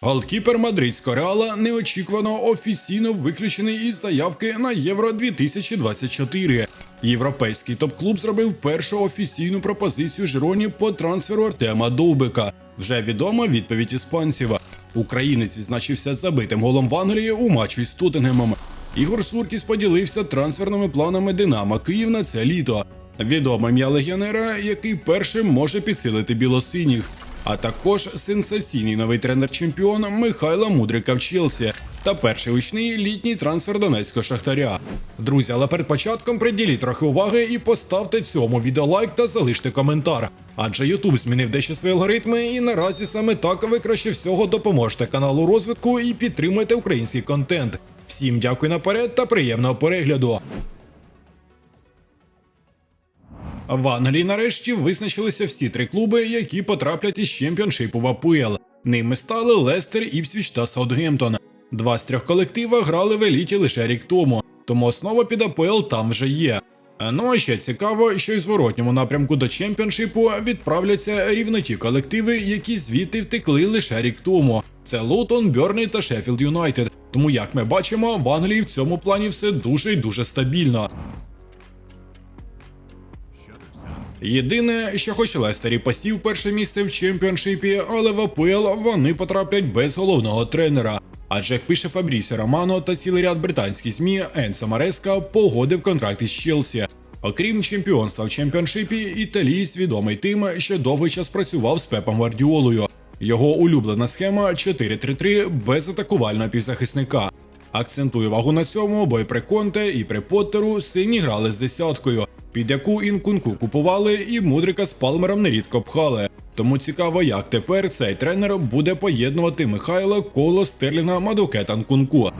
Голкіпер мадридського реала неочікувано офіційно виключений із заявки на Євро 2024. Європейський топ-клуб зробив першу офіційну пропозицію Жироні по трансферу Артема Довбика. Вже відома відповідь іспанців. Українець відзначився забитим голом в Англії у матчі з Тоттенгемом. Ігор Суркіс поділився трансферними планами Динамо Київ на це літо. Відоме ім'я легіонера, який першим може підсилити білосиніх. А також сенсаційний новий тренер-чемпіон Михайла Мудрика в Челсі та перший учний літній трансфер донецького шахтаря. Друзі, але перед початком приділіть трохи уваги і поставте цьому відео лайк та залиште коментар. Адже YouTube змінив дещо свої алгоритми, і наразі саме так ви краще всього допоможете каналу розвитку і підтримуєте український контент. Всім дякую наперед та приємного перегляду. В Англії нарешті визначилися всі три клуби, які потраплять із чемпіоншипу в АПЛ. Ними стали Лестер, Іпсвіч та Саутгемптон. Два з трьох колектива грали в еліті лише рік тому, тому основа під АПЛ там вже є. Ну а ще цікаво, що й зворотньому напрямку до чемпіоншипу відправляться рівно ті колективи, які звідти втекли лише рік тому. Це Лутон, Бьорний та Шеффілд Юнайтед. Тому, як ми бачимо, в Англії в цьому плані все дуже й дуже стабільно. Єдине, що хоч Лестер і посів перше місце в чемпіоншипі, але в АПЛ вони потраплять без головного тренера. Адже як пише Фабрісі Романо та цілий ряд британських ЗМІ, Енсо Мареска погодив контракт із Челсі. Окрім чемпіонства в чемпіоншипі, італієць відомий тим, що довгий час працював з Пепом Гвардіолою. Його улюблена схема 4-3-3 без атакувального півзахисника. Акцентую увагу на цьому, бо і при Конте, і при Поттеру сині грали з десяткою, під яку інкунку купували, і мудрика з палмером нерідко пхали. Тому цікаво, як тепер цей тренер буде поєднувати Михайла, Коло, Стерлінга, Мадуке та Нкунку.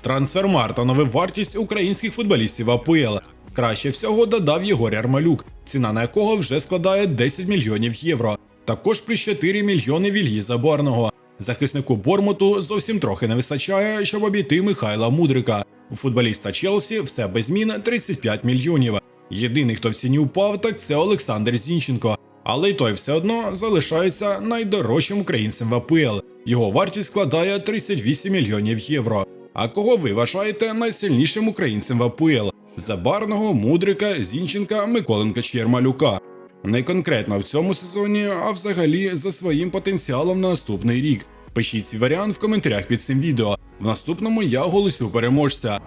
Трансфермар та вартість українських футболістів АПЛ. Краще всього додав Єгор Ярмалюк, ціна на якого вже складає 10 мільйонів євро. Також плюс 4 мільйони вільї заборного. Захиснику Бормуту зовсім трохи не вистачає, щоб обійти Михайла Мудрика. У футболіста Челсі все без змін 35 мільйонів. Єдиний, хто в ціні упав, так це Олександр Зінченко. Але й той все одно залишається найдорожчим українцем в АПЛ. Його вартість складає 38 мільйонів євро. А кого ви вважаєте найсильнішим українцем в АПЛ? Забарного, Мудрика, Зінченка, Миколенка чи Єрмалюка? Не конкретно в цьому сезоні, а взагалі за своїм потенціалом на наступний рік. Пишіть свій варіант в коментарях під цим відео. В наступному я оголосю переможця.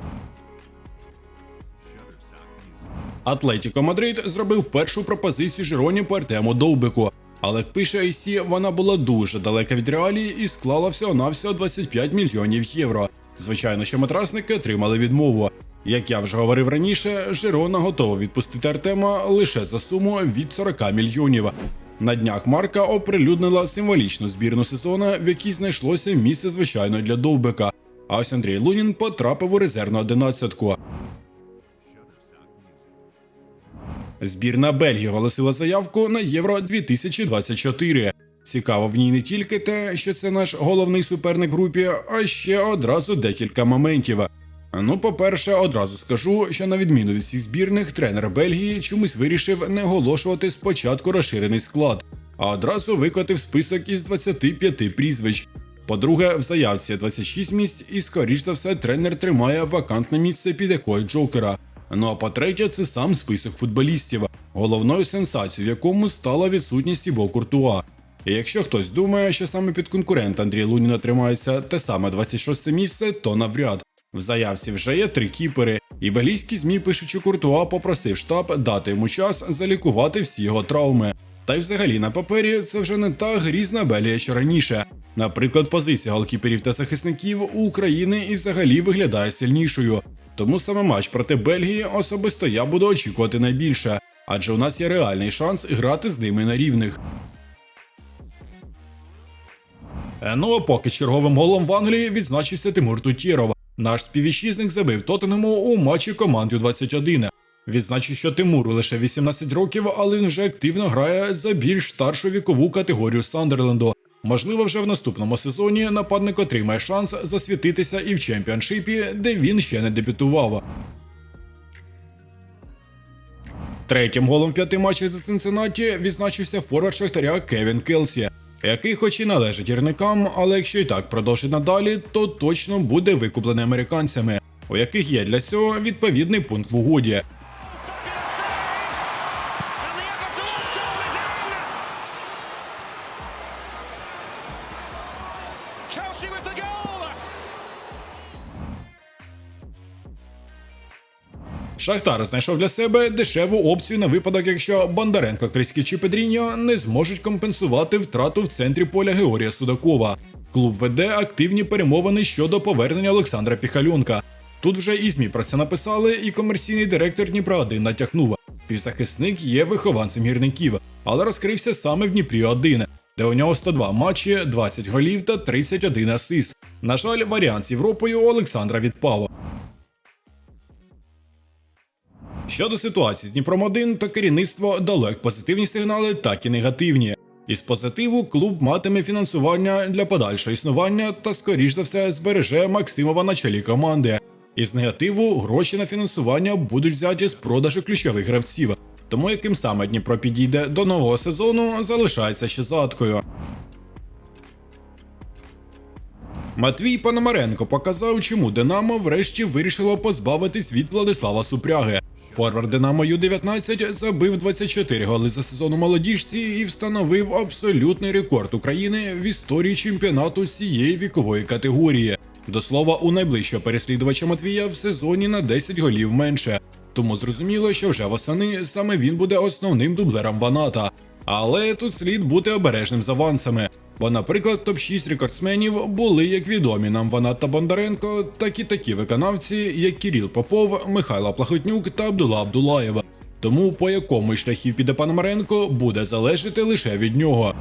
Атлетіко Мадрид зробив першу пропозицію Жироні по Артему Довбику. Але як пише IC, вона була дуже далека від реалії і склала всього-навсього 25 мільйонів євро. Звичайно, що матрасники отримали відмову. Як я вже говорив раніше, Жирона готова відпустити Артема лише за суму від 40 мільйонів. На днях Марка оприлюднила символічну збірну сезону, в якій знайшлося місце звичайно для Довбика. А ось Андрій Лунін потрапив у резервну одинадцятку. Збірна Бельгії оголосила заявку на Євро 2024. Цікаво в ній не тільки те, що це наш головний суперник в групі, а ще одразу декілька моментів. Ну, по-перше, одразу скажу, що на відміну від всіх збірних, тренер Бельгії чомусь вирішив не оголошувати спочатку розширений склад, а одразу викотив список із 25 прізвищ. По-друге, в заявці є 26 місць, і скоріш за все тренер тримає вакантне місце під якою Джокера. Ну а по-третє, це сам список футболістів, головною сенсацією, в якому стала відсутність Ібо Куртуа. І якщо хтось думає, що саме під конкурент Андрій Луніна тримається те саме 26 місце, то навряд. В заявці вже є три кіпери, і белійські змі пишуть, що Куртуа попросив штаб дати йому час залікувати всі його травми. Та й взагалі на папері це вже не та грізна Белія, що раніше. Наприклад, позиція голкіперів та захисників у України і взагалі виглядає сильнішою. Тому саме матч проти Бельгії особисто я буду очікувати найбільше, адже у нас є реальний шанс грати з ними на рівних. Е, Ну а поки черговим голом в Англії відзначився Тимур Тутєров. Наш співвітчизник забив Тоттенему у матчі команд Ю-21. Відзначу, що Тимуру лише 18 років, але він вже активно грає за більш старшу вікову категорію Сандерленду. Можливо, вже в наступному сезоні нападник отримає шанс засвітитися і в чемпіоншипі, де він ще не дебютував. Третім голом в п'яти матчах за Цинциннаті відзначився форвард Шахтаря Кевін Келсі, який хоч і належить гірникам, але якщо і так продовжить надалі, то точно буде викуплений американцями, у яких є для цього відповідний пункт в угоді. Шахтар знайшов для себе дешеву опцію на випадок, якщо Бондаренко, Криський чи Педріньо не зможуть компенсувати втрату в центрі поля Георгія Судакова. Клуб веде активні перемовини щодо повернення Олександра Піхальонка. Тут вже і ЗМІ про це написали, і комерційний директор Дніпра 1 натякнув. Півзахисник є вихованцем гірників, але розкрився саме в Дніпрі 1 де у нього 102 матчі, 20 голів та 31 асист. На жаль, варіант з Європою Олександра відпав. Щодо ситуації з Дніпром 1, то керівництво дало як позитивні сигнали, так і негативні. Із позитиву клуб матиме фінансування для подальшого існування та, скоріш за все, збереже Максимова на чолі команди. Із негативу гроші на фінансування будуть взяті з продажу ключових гравців. Тому яким саме Дніпро підійде до нового сезону, залишається ще задкою. Матвій Пономаренко показав, чому Динамо врешті вирішило позбавитись від Владислава Супряги. Форвард Динамо Ю-19 забив 24 голи за сезон у молодіжці і встановив абсолютний рекорд України в історії чемпіонату цієї вікової категорії. До слова, у найближчого переслідувача Матвія в сезоні на 10 голів менше. Тому зрозуміло, що вже восени саме він буде основним дублером Ваната. Але тут слід бути обережним з авансами. Бо, наприклад, топ-6 рекордсменів були як відомі нам Ванат та Бондаренко, так і такі виконавці, як Кіріл Попов, Михайло Плахотнюк та Абдула Абдулаєв. Тому по якому шляхів піде Пономаренко буде залежати лише від нього.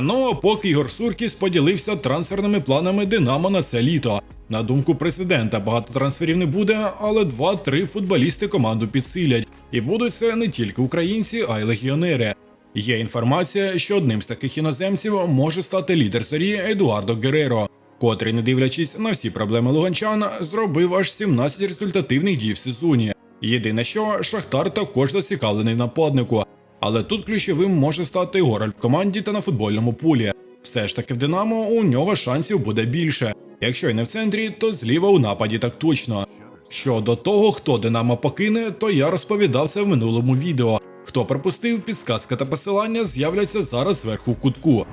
Ну а поки Ігор Суркіс поділився трансферними планами Динамо на це літо. На думку президента, багато трансферів не буде, але 2-3 футболісти команду підсилять. І будуть це не тільки українці, а й легіонери. Є інформація, що одним з таких іноземців може стати лідер зорі Едуардо Гереро, котрий, не дивлячись на всі проблеми луганчан, зробив аж 17 результативних дій в сезоні. Єдине, що Шахтар також зацікавлений в нападнику, але тут ключовим може стати Гораль в команді та на футбольному полі. Все ж таки в Динамо у нього шансів буде більше. Якщо й не в центрі, то зліва у нападі так точно. Щодо того, хто Динамо покине, то я розповідав це в минулому відео. Хто пропустив, підсказка та посилання з'являться зараз зверху в кутку.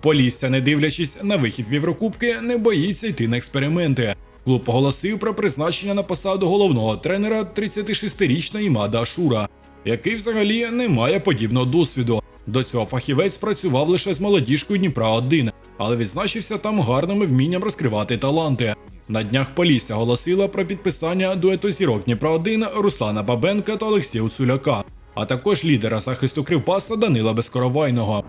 Полісся, не дивлячись на вихід в Єврокубки, не боїться йти на експерименти. Клуб оголосив про призначення на посаду головного тренера 36-річного Імада Ашура, який взагалі не має подібного досвіду. До цього фахівець працював лише з молодіжкою Дніпра 1 але відзначився там гарним вмінням розкривати таланти. На днях Полісся оголосила про підписання дуету зірок Дніпра 1 Руслана Бабенка та Олексія Уцуляка, а також лідера захисту кривпаса Данила Безкоровайного.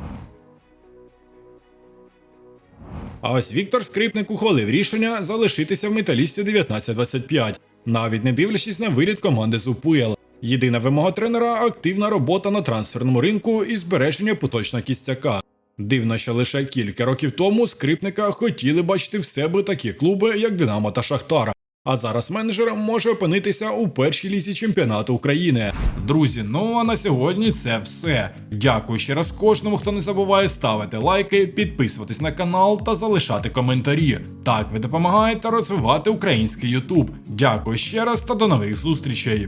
А ось Віктор Скрипник ухвалив рішення залишитися в металісті 1925, навіть не дивлячись на виліт команди з УПЛ. Єдина вимога тренера активна робота на трансферному ринку і збереження поточного кістяка. Дивно, що лише кілька років тому скрипника хотіли бачити в себе такі клуби, як Динамо та Шахтар. А зараз менеджер може опинитися у першій лізі чемпіонату України. Друзі, ну а на сьогодні це все. Дякую ще раз кожному, хто не забуває ставити лайки, підписуватись на канал та залишати коментарі. Так ви допомагаєте розвивати український Ютуб. Дякую ще раз та до нових зустрічей.